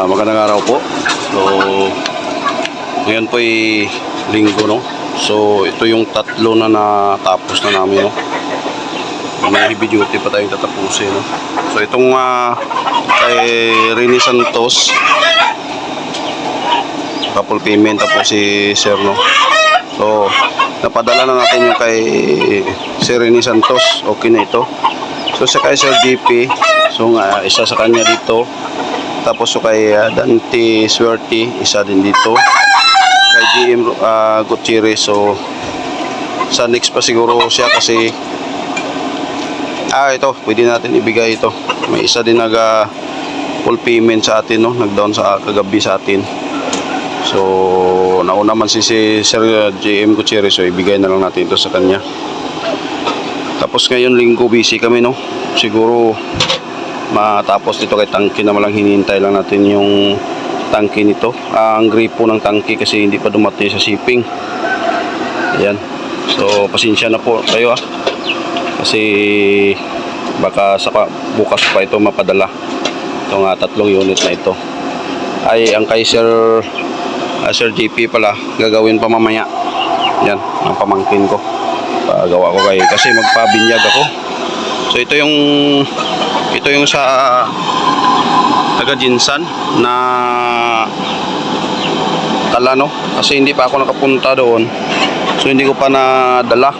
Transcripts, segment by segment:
Ah, magandang araw po. So, ngayon po ay linggo, no? So, ito yung tatlo na natapos na namin, no? May heavy duty pa tayong tatapusin, no? So, itong ah, kay Rini Santos, couple payment tapos si Sir, no? So, napadala na natin yung kay Sir Rini Santos. Okay na ito. So, sa kay Sir GP, so nga, isa sa kanya dito. Tapos so kay uh, Dante Suerte, isa din dito. Kay GM uh, Gutierrez, so sa next pa siguro siya kasi ah ito, pwede natin ibigay ito. May isa din nag uh, full payment sa atin, no? Nag-down sa kagabi sa atin. So, nauna man si, si Sir GM Gutierrez, so ibigay na lang natin ito sa kanya. Tapos ngayon linggo busy kami, no? Siguro matapos dito kay tangke na malang hinihintay lang natin yung tangke nito. Ah, ang gripo ng tangke kasi hindi pa dumating sa shipping. Ayan. So pasensya na po kayo ah. Kasi baka saka bukas pa ito mapadala itong ah, tatlong unit na ito. Ay ang kay Sir ah, Sir JP pala gagawin pa mamaya. Yan ang pamangkin ko. Pagawa ko kay kasi magpabinyag ako. So ito yung ito yung sa taga Jinsan na Talano kasi hindi pa ako nakapunta doon. So hindi ko pa nadala.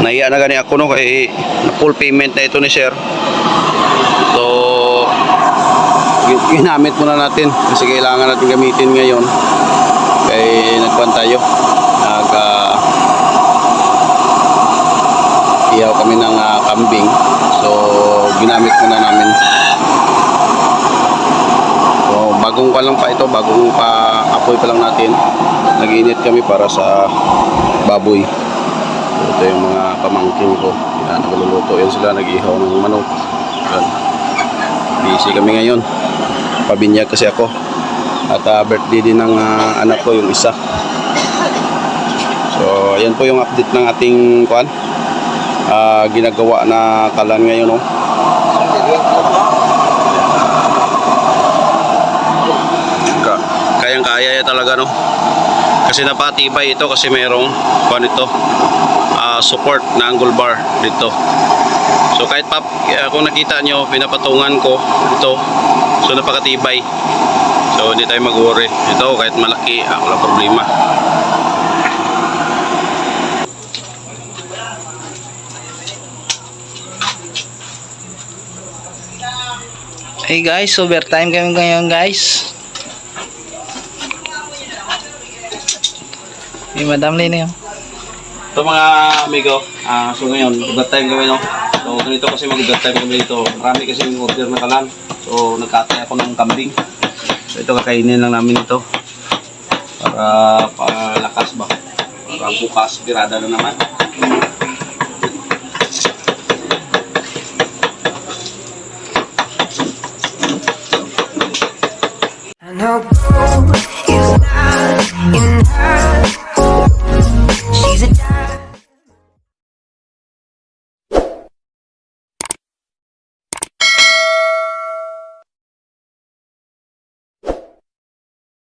Naiya na gani ako no? Kay na full payment na ito ni sir. So gi- ginamit muna natin kasi kailangan natin gamitin ngayon. Kay nagkuhan tayo. Nag ah, ihaw kami ng ah, kambing so ginamit muna namin. So bagong pa lang pa ito bagong pa apoy pa lang natin. Nag-init kami para sa baboy. So, ito yung mga pamangkin ko. Yan nagluluto. Yan sila nag-ihaw ng manok. Yan. busy kami ngayon. Pabinyag kasi ako. At ah, birthday din ng ah, anak ko yung isa. So yan po yung update ng ating kwan ah, ginagawa na kalan ngayon no Ka- kayang-kaya ya talaga no? Kasi napatibay ito kasi mayroong kwan ito ah, support na angle bar dito. So kahit pa eh, kung nakita nyo pinapatungan ko ito. So napakatibay. So hindi tayo mag-worry. Ito kahit malaki ah, wala problema Hey guys, overtime kami ngayon guys. Hey, Madam Lene. Ito mga amigo, ah so ngayon, good time kami no. So ganito kasi mag good time kami dito. Marami kasi yung order na kalan. So nagkatay ako ng kambing. So ito kakainin lang namin ito. Para palakas ba. Para bukas, pirada na naman.